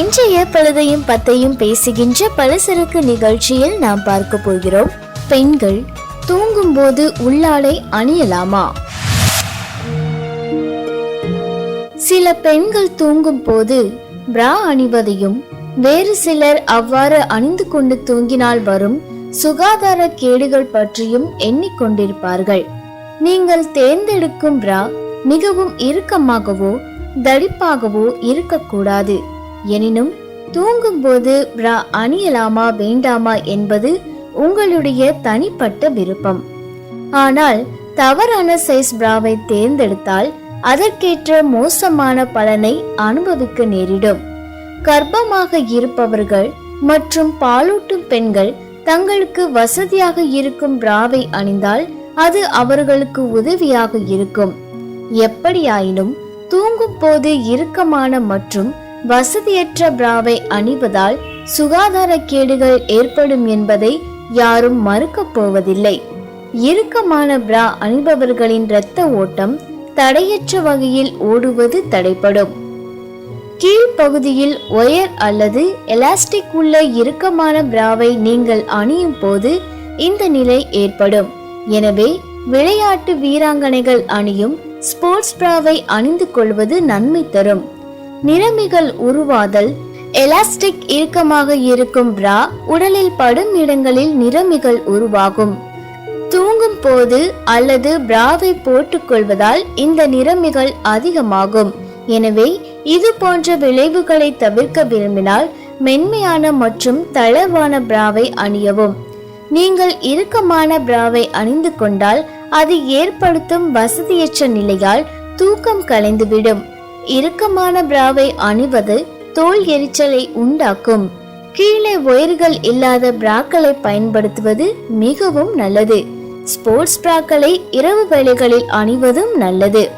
இன்றைய பழுதையும் பத்தையும் பேசுகின்ற பலசரக்கு நிகழ்ச்சியில் நாம் பார்க்க போகிறோம். பெண்கள் தூங்கும்போது உள்ளாடை அணியலாமா? சில பெண்கள் தூங்கும் போது பிரா அணிவதையும் வேறு சிலர் அவ்வாறு அணிந்து கொண்டு தூங்கினால் வரும் சுகாதார கேடுகள் பற்றியும் எண்ணிக்கொண்டிருப்பார்கள். நீங்கள் தேர்ந்தெடுக்கும் பிரா மிகவும் இறுக்கமாகவோ தடிப்பாகவோ இருக்கக்கூடாது. எனினும் தூங்கும்போது பிரா அணியலாமா வேண்டாமா என்பது உங்களுடைய தனிப்பட்ட விருப்பம். ஆனால் தவறான சைஸ் பிராவை தேர்ந்தெடுத்தால் அதற்கேற்ற மோசமான பலனை அனுபவிக்க நேரிடும். கர்ப்பமாக இருப்பவர்கள் மற்றும் பாலூட்டும் பெண்கள் தங்களுக்கு வசதியாக இருக்கும் பிராவை அணிந்தால் அது அவர்களுக்கு உதவியாக இருக்கும். எப்படியாயினும் தூங்கும் போது இறுக்கமான மற்றும் வசதியற்ற பிராவை அணிவதால் சுகாதார கேடுகள் ஏற்படும் என்பதை யாரும் மறுக்கப் போவதில்லை. இறுக்கமான பிரா அணிபவர்களின் இரத்த ஓட்டம் தடையற்ற வகையில் ஓடுவது தடைப்படும் கீழ்ப்பகுதியில் ஒயர் அல்லது எலாஸ்டிக் உள்ள இறுக்கமான பிராவை நீங்கள் அணியும் போது இந்த நிலை ஏற்படும். எனவே விளையாட்டு வீராங்கனைகள் அணியும் ஸ்போர்ட்ஸ் பிராவை அணிந்து கொள்வது நன்மை தரும். நிறமிகள் உருவாதல் எலாஸ்டிக் இறுக்கமாக இருக்கும் பிரா உடலில் படும் இடங்களில் நிறமிகள் உருவாகும். தூங்கும் போது அல்லது பிராவை போட்டுக்கொள்வதால் இந்த நிறமிகள் அதிகமாகும். எனவே இது போன்ற விளைவுகளை தவிர்க்க விரும்பினால் மென்மையான மற்றும் தளர்வான பிராவை அணியவும். நீங்கள் இறுக்கமான பிராவை அணிந்து கொண்டால் அது ஏற்படுத்தும் வசதியற்ற நிலையால் தூக்கம் கலைந்துவிடும். இறுக்கமான பிராவை அணிவது தோல் எரிச்சலை உண்டாக்கும். கீழே ஒயர்கள் இல்லாத பிராக்களை பயன்படுத்துவது மிகவும் நல்லது. ஸ்போர்ட்ஸ் பிராக்களை இரவு வேளைகளில் அணிவதும் நல்லது.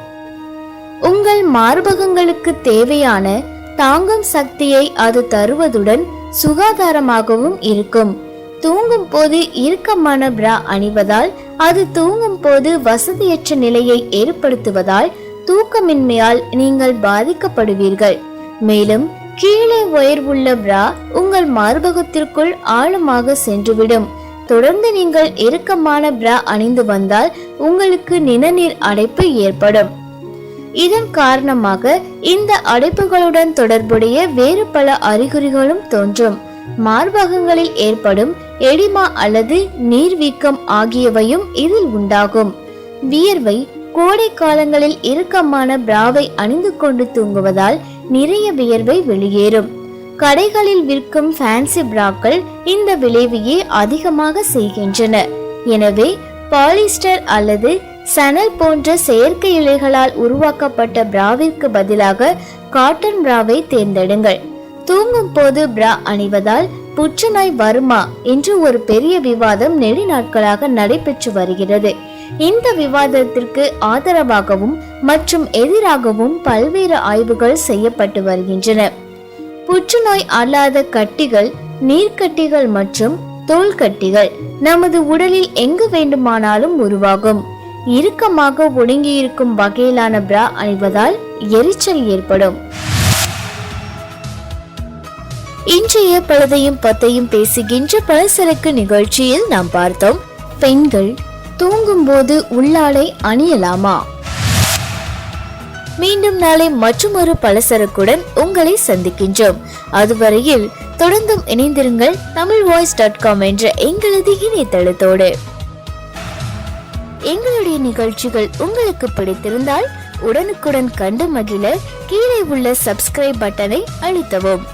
உங்கள் மார்பகங்களுக்கு தேவையான தாங்கும் சக்தியை அது தருவதுடன் சுகாதாரமாகவும் இருக்கும். தூங்கும் போது இறுக்கமான பிரா அணிவதால் அது தூங்கும் போது வசதியற்ற நிலையை ஏற்படுத்துவதால் தூக்கமின்மையால் நீங்கள் பாதிக்கப்படுவீர்கள். மேலும் கீழே ஒயர் உள்ள பிரா உங்கள் மார்பகத்திற்குள் ஆழமாக சென்றுவிடும். தொடர்ந்து நீங்கள் இறுக்கமான பிரா அணிந்து வந்தால் உங்களுக்கு நிணநீர் அடைப்பு ஏற்படும். இதன் காரணமாக இந்த அடைப்புகளுடன் தொடர்புடைய வேறு பல அறிகுறிகளும் தோன்றும். மார்பகங்களில் ஏற்படும் எடிமா அல்லது நீர்வீக்கம் ஆகியவையும் இதில் உண்டாகும். வியர்வை கோடை காலங்களில் இறுக்கமான பிராவை அணிந்து கொண்டு தூங்குவதால் நிறைய வியர்வை வெளியேறும். கடைகளில் விற்கும் ஃபேன்சி பிராக்கள் இந்த விளைவையே அதிகமாக செய்கின்றன. எனவே பாலிஸ்டர் அல்லது சணல் போன்ற செயற்கை இலைகளால் உருவாக்கப்பட்ட பிராவிற்கு பதிலாக காட்டன் பிராவை தேர்ந்தெடுங்கள். தூங்கும் போது பிரா அணிவதால் புற்றுநோய் வருமா என்று ஒரு பெரிய விவாதம் நெடுநாட்களாக நடைபெற்று வருகிறது. இந்த விவாதத்திற்கு ஆதரவாகவும் மற்றும் எதிராகவும் பல்வேறு ஆய்வுகள் செய்யப்பட்டு வருகின்றன. புற்றுநோய் அல்லாத கட்டிகள் நீர்க்கட்டிகள் மற்றும் தோள்கட்டிகள் நமது உடலில் எங்கு வேண்டுமானாலும் உருவாகும். இறுக்கமாக ஒடுங்கியிருக்கும் வகையிலான பிரா அணிவதால் எரிச்சல் ஏற்படும். இன்றைய பழுதையும் பத்தையும் பேசுகின்ற பலசரக்கு நிகழ்ச்சியில் நாம் பார்த்தோம். பெண்கள் தூங்கும்போது உள்ளாடை அணியலாமா? மீண்டும் நாளை மற்றொரு பலசரக்குடன் உங்களை சந்திக்கின்றோம். அதுவரையில் தொடர்ந்தும் இணைந்திருங்கள் தமிழ் வாய்ஸ் டாட் காம் என்ற எங்களது இணையதளத்தோடு. எங்களுடைய நிகழ்ச்சிகள் உங்களுக்கு பிடித்திருந்தால் உடனுக்குடன் கண்டு மகிழ கீழே உள்ள சப்ஸ்கிரைப் பட்டனை அழுத்தவும்.